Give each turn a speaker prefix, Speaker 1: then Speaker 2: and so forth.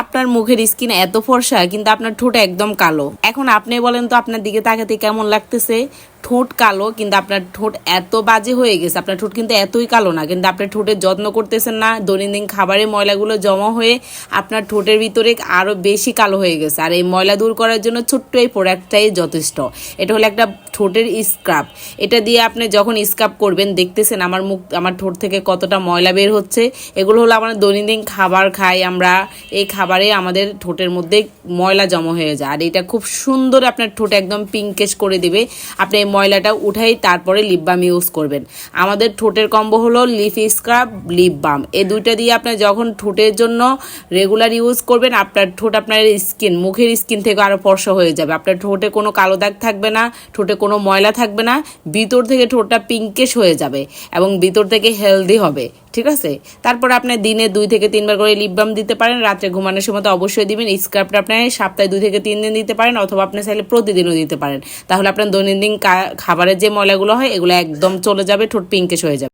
Speaker 1: আপনার মুখের স্কিন এত ফর্সা, কিন্তু আপনার ঠোঁট একদম কালো। এখন আপনি বলেন তো আপনার দিকে তাকাতে কেমন লাগতেছে? ঠোঁট কালো, কিন্তু আপনার ঠোঁট এত বাজে হয়ে গেছে, আপনার ঠোঁট কিন্তু এতই কালো না, কিন্তু আপনার ঠোঁটের যত্ন করতেছেন না, দৈনন্দিন খাবারের ময়লাগুলো জমা হয়ে আপনার ঠোঁটের ভিতরে আরও বেশি কালো হয়ে গেছে, আর এই ময়লা দূর করার জন্য ছোট্ট এই প্রোডাক্টটাই যথেষ্ট, এটা হলো একটা ঠোঁটের স্ক্রাব, এটা দিয়ে আপনি যখন স্ক্রাব করবেন, দেখতেছেন আমার মুখ, আমার ঠোঁট থেকে কতটা ময়লা বের হচ্ছে, এগুলো হলো আমাদের দৈনন্দিন খাবার খাই, আমরা এই খাবারে আমাদের ঠোঁটের মধ্যে ময়লা জমা হয়ে যায়, আর এটা খুব সুন্দর আপনার ঠোঁট একদম পিঙ্কেশ করে দেবে, আপনি ময়লাটা উঠাই তারপরে লিপ বাম ইউজ করবেন। আমাদের ঠোঁটের কম্বো হলো লিফ স্ক্রাব লিপ বাম এই দুইটা দিয়ে আপনি যখন ঠোঁটের জন্য রেগুলার ইউজ করবেন, আপনার ঠোঁট আপনার স্কিন মুখের স্কিন থেকে আরও ফর্সা হয়ে যাবে। আপনার ঠোঁটে কোনো কালো দাগ থাকবে না, ঠোঁটে কোনো ময়লা থাকবে না, ভিতর থেকে ঠোঁটটা পিঙ্কেশ হয়ে যাবে এবং ভিতর থেকে হেলদি হবে, ঠিক আছে? তারপর আপনি দিনে দুই থেকে তিনবার করে লিপ বাম দিতে পারেন, রাত্রে ঘুমানোর সময় তো অবশ্যই দিবেন স্ক্রাবটা আপনি সপ্তাহে দুই থেকে তিন দিন দিতে পারেন অথবা আপনি চাইলে প্রতিদিনও দিতে পারেন। তাহলে আপনার দৈনন্দিন খাবারের যে ময়লাগুলো হয় এগুলো একদম চলে যাবে ঠোঁট পিঙ্কেশ হয়ে যাবে।